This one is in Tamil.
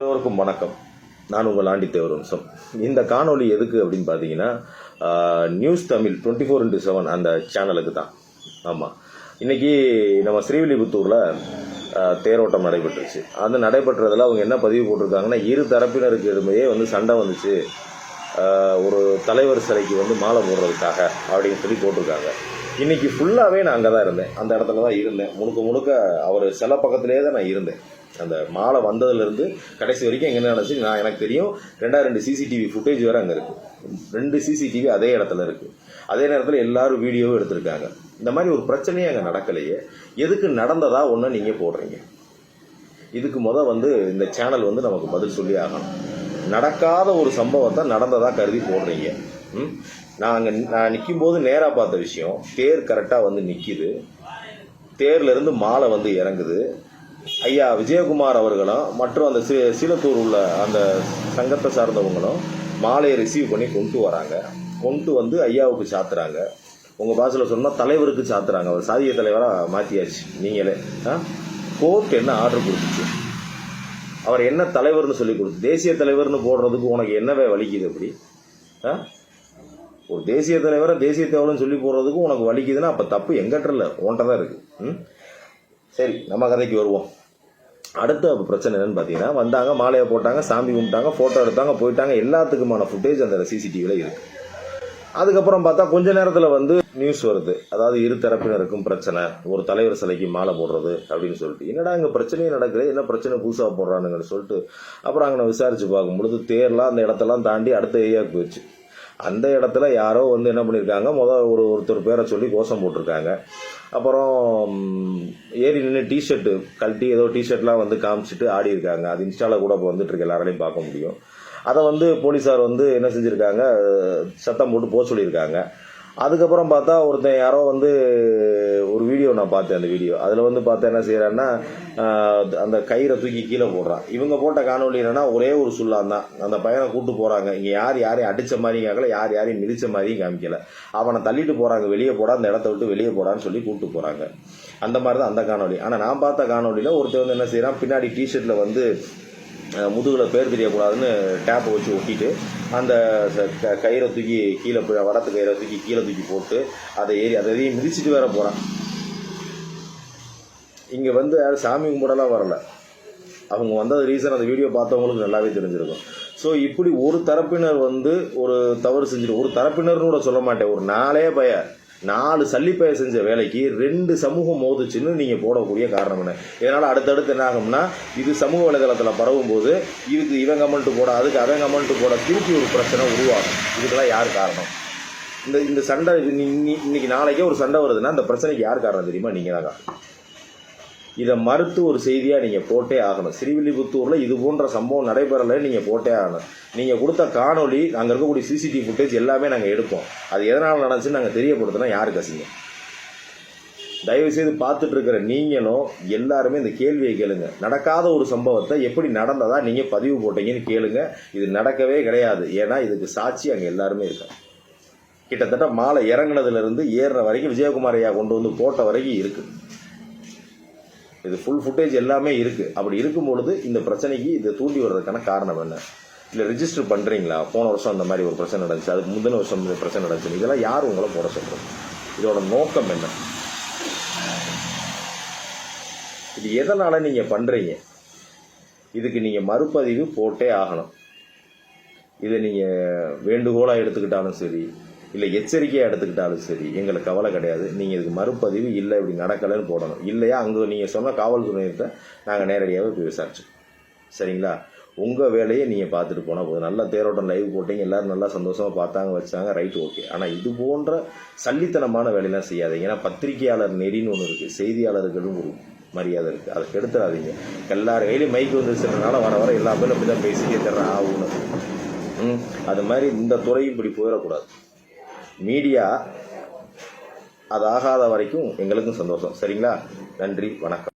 எல்லோருக்கும் வணக்கம். நான் உங்கள் ஆண்டி தேவரம்சம் இந்த காணொளி எதுக்கு அப்படின்னு பார்த்தீங்கன்னா news Tamil twenty four into seven அந்த சேனலுக்கு தான். ஆமாம் இன்றைக்கி நம்ம ஸ்ரீவில்லிபுத்தூரில் தேரோட்டம் நடைபெற்றுச்சு. அந்த நடைபெற்றதில் அவங்க என்ன பதிவு போட்டிருக்காங்கன்னா இரு தரப்பினருக்கு இடையே வந்து சண்டை வந்துச்சு. ஒரு தலைவர் சிலைக்கு வந்து மாலை போடுறதுக்காக அப்படின்னு சொல்லி போட்டிருக்காங்க. இன்னைக்கு ஃபுல்லாகவே நான் அங்கே தான் இருந்தேன். அந்த இடத்துல தான் இருந்தேன். முழுக்க முழுக்க அவர் சில பக்கத்திலே தான் நான் இருந்தேன். அந்த மாலை வந்ததுலேருந்து கடைசி வரைக்கும் எங்கே நடந்துச்சு நான் எனக்கு தெரியும் ரெண்டா ரெண்டு சிசிடிவி ஃபுட்டேஜ் வேறு அங்கே இருக்குது ரெண்டு சிசிடிவி அதே இடத்துல இருக்குது அதே நேரத்தில் எல்லாரும் வீடியோவும் எடுத்திருக்காங்க. இந்த மாதிரி ஒரு பிரச்சனையே அங்கே நடக்கலையே. எதுக்கு நடந்ததா ஒன்று நீங்கள் போடுறீங்க? இதுக்கு முத வந்து இந்த சேனல் வந்து நமக்கு பதில் சொல்லி ஆகணும். நடக்காத ஒரு சம்பவத்தை நடந்ததாக கருதி போடுறீங்க. நான் அங்கே நான் நிற்கும் போது நேராக பார்த்த விஷயம் தேர் கரெக்டாக வந்து நிற்கிது தேர்லேருந்து மாலை வந்து இறங்குது. ஐயா விஜயகுமார் அவர்களும் மற்றும் அந்த சி சீலத்தூர் உள்ள அந்த சங்கத்தை சார்ந்தவங்களும் மாலையை ரிசீவ் பண்ணி கொண்டு வராங்க. கொண்டு வந்து ஐயாவுக்கு சாத்துறாங்க. உங்கள் பாஷையில் சொன்னால் தலைவருக்கு சாத்துறாங்க. அவர் சாதிய தலைவராக மாற்றியாச்சு நீங்களே. ஆ? கோர்ட் என்ன ஆர்டர் கொடுத்துச்சு? அவர் என்ன தலைவர்னு சொல்லி கொடுத்து தேசிய தலைவர்னு போடுறதுக்கு உனக்கு என்னவே வலிக்குது அப்படி? ஆ? ஒரு தேசிய தலைவரை தேசிய தேவலன்னு சொல்லி போடுறதுக்கும் உனக்கு வலிக்குதுன்னா அப்போ தப்பு எங்கிட்ட இல்லை. உன்கிட்ட தான் இருக்குது ம்? சரி நம்ம கதைக்கு வருவோம். அடுத்த பிரச்சனை என்னன்னு பார்த்தீங்கன்னா வந்தாங்க மாலையை போட்டாங்க சாமி கும்பிட்டாங்க ஃபோட்டோ எடுத்தாங்க போயிட்டாங்க. எல்லாத்துக்குமான ஃபுட்டேஜ் அந்த சிசிடிவியில் இருக்குது அதுக்கப்புறம் பார்த்தா கொஞ்ச நேரத்தில் வந்து நியூஸ் வருது. அதாவது இரு தரப்பினருக்கும் பிரச்சனை. ஒரு தலைவர் சிலைக்கு மாலை போடுறது அப்படின்னு சொல்லிட்டு. என்னடா இங்கே பிரச்சனையே நடக்குது? என்ன பிரச்சனை புதுசாக போடுறானுங்கன்னு சொல்லிட்டு அப்புறம் அங்கே விசாரித்து பார்க்கும் பொழுது தேர்லாம் அந்த இடத்தெல்லாம் தாண்டி அடுத்த ஏரியாவுக்கு போயிடுச்சு. அந்த இடத்துல யாரோ வந்து என்ன பண்ணியிருக்காங்க முதல் ஒரு ஒருத்தர் பேரை சொல்லி கோஷம் போட்டிருக்காங்க. அப்புறம் ஏறி நின்று டிஷர்ட்டு கழட்டி ஏதோ டிஷர்ட்லாம் வந்து காமிச்சிட்டு ஆடி இருக்காங்க அது இன்ஸ்டாவில் கூட இப்போ வந்துட்டு இருக்கு எல்லாராலையும் பார்க்க முடியும். அதை வந்து போலீஸார் வந்து என்ன செஞ்சுருக்காங்க சத்தம் போட்டு போக சொல்லியிருக்காங்க. அதுக்கப்புறம் பார்த்தா ஒருத்தன் யாரோ வந்து ஒரு வீடியோ நான் பார்த்தேன் அந்த வீடியோ அதில் வந்து பார்த்தா என்ன செய்கிறான்னா அந்த கயிறை தூக்கி கீழே போடுறான். இவங்க போட்ட காணொலி என்னன்னா ஒரே ஒரு சுல்லான் தான். அந்த பையனை கூட்டு போகிறாங்க இங்கே யார் யாரையும் அடிச்ச மாதிரியும் கேட்கல யார் யாரையும் மிதித்த மாதிரியும் காமிக்கல. அவனை தள்ளிட்டு போகிறாங்க வெளியே போடா அந்த இடத்த விட்டு வெளியே போடான்னு சொல்லி கூப்பிட்டு போகிறாங்க அந்த மாதிரி தான் அந்த காணொலி ஆனால் நான் பார்த்த காணொலியில் ஒருத்தர் வந்து என்ன செய்கிறான் பின்னாடி டிஷர்ட்டில் வந்து முதுகில் பேர் தெரியக்கூடாதுன்னு டேப்பை வச்சு ஒட்டிட்டு அந்த க- கயிறை தூக்கி கீழே போய் வடத்து கயிறை தூக்கி கீழே தூக்கி போட்டு அதை ஏறி அதை எதையும் மிதிச்சிட்டு வேற போகிறான் இங்கே வந்து யாரும் சாமி கும்பிடலாம் வரல. அவங்க வந்தது ரீசன் அந்த வீடியோ பார்த்தவங்களுக்கு நல்லாவே தெரிஞ்சிருக்கும். ஸோ இப்படி ஒரு தரப்பினர் வந்து ஒரு தவறு செஞ்சிடும் ஒரு தரப்பினர்னு கூட சொல்ல மாட்டேன். ஒரு நாளே பய. நாலு சல்லிப்பய செஞ்ச வேலைக்கு ரெண்டு சமூகம் மோதுச்சுன்னு நீங்கள் போடக்கூடிய காரணம் என்ன? இதனால் அடுத்தடுத்து என்ன ஆகும்னா இது சமூக வலைதளத்தில் பரவும் போது இதுக்கு இவன் கமெண்ட் போட அதுக்கு அவன் கமெண்ட் போட திருப்பி ஒரு பிரச்சனை உருவாகும். இதுக்கெல்லாம் யார் காரணம்? இந்த இந்த சண்டை இன்னைக்கு நாளைக்கே ஒரு சண்டை வருதுன்னா அந்த பிரச்சனைக்கு யார் காரணம் தெரியுமா? நீங்கள் தான் காரணம். இதை மறுத்து ஒரு செய்தியாக நீங்கள் போட்டே ஆகணும். ஸ்ரீவில்லிபுத்தூரில் இது போன்ற சம்பவம் நடைபெறலை நீங்கள் போட்டே ஆகணும். நீங்கள் கொடுத்த காணொலி அங்கே இருக்கக்கூடிய சிசிடிவி ஃபுட்டேஜ் எல்லாமே நாங்கள் எடுப்போம். அது எதனால் நடந்துச்சுன்னு நாங்கள் தெரியப்படுத்தினா யாருக்கு அசிங்க தயவுசெய்து பார்த்துட்ருக்கிற நீங்களும் எல்லாருமே இந்த கேள்வியை கேளுங்க. நடக்காத ஒரு சம்பவத்தை எப்படி நடந்ததா நீங்கள் பதிவு போட்டீங்கன்னு கேளுங்க. இது நடக்கவே கிடையாது. ஏன்னா இதுக்கு சாட்சி அங்கே எல்லாருமே இருக்காங்க. கிட்டத்தட்ட மாலை இறங்கினதுலேருந்து ஏறுற வரைக்கும் விஜயகுமாரையா கொண்டு வந்து போட்ட வரைக்கும் இருக்குது இது ஃபுல் ஃபுட்டேஜ் எல்லாமே இருக்குது அப்படி இருக்கும் பொழுது இந்த பிரச்சனைக்கு இதை தூண்டி வர்றதுக்கான காரணம் என்ன? இல்லை ரிஜிஸ்டர் பண்ணுறீங்களா போன வருஷம் அந்த மாதிரி ஒரு பிரச்சனை நடந்துச்சு. அதுக்கு முந்தின வருஷம் இந்த பிரச்சனை நடந்துச்சு. இதெல்லாம் யார் உங்களை போட சொல்கிறது இதோட நோக்கம் என்ன? இது எதனால் நீங்கள் பண்ணுறீங்க இதுக்கு நீங்கள் மறுபதிவு போட்டே ஆகணும். இதை நீங்கள் வேண்டுகோளாக எடுத்துக்கிட்டாலும் சரி இல்லை எச்சரிக்கையாக எடுத்துக்கிட்டாலும் சரி எங்களுக்கு கவலை கிடையாது. நீங்கள் இதுக்கு மறுபதிவு இல்லை இப்படி நடக்கலைன்னு போடணும். இல்லையா? அங்கே நீங்கள் சொன்ன காவல்துறையிட்ட நாங்கள் நேரடியாகவே போய் விசாரிச்சோம் சரிங்களா? உங்கள் வேலையை நீங்கள் பார்த்துட்டு போனால் போதும். நல்ல தேரோட்டம் லைவ் போட்டீங்க. எல்லோரும் நல்லா சந்தோஷமாக பார்த்தாங்க வச்சாங்க. Right okay. ஆனால் இது போன்ற சல்லித்தனமான வேலையெல்லாம் செய்யாதீங்க. ஏன்னா பத்திரிகையாளர் நெறின்னு ஒன்று இருக்குது செய்தியாளர்களும் ஒரு மரியாதை இருக்குது அதை கெடுத்துடாதீங்க எல்லார் கையிலையும் மைக் வந்துருச்சுனால வர வர எல்லா பேரும் அப்படிதான் பேசிட்டே தர்றேன் ஆகுன்னு அது மாதிரி இந்த துறையும் இப்படி போயிடக்கூடாது. மீடியா அது ஆகாத வரைக்கும் எங்களுக்கும் சந்தோஷம். சரிங்களா? நன்றி வணக்கம்.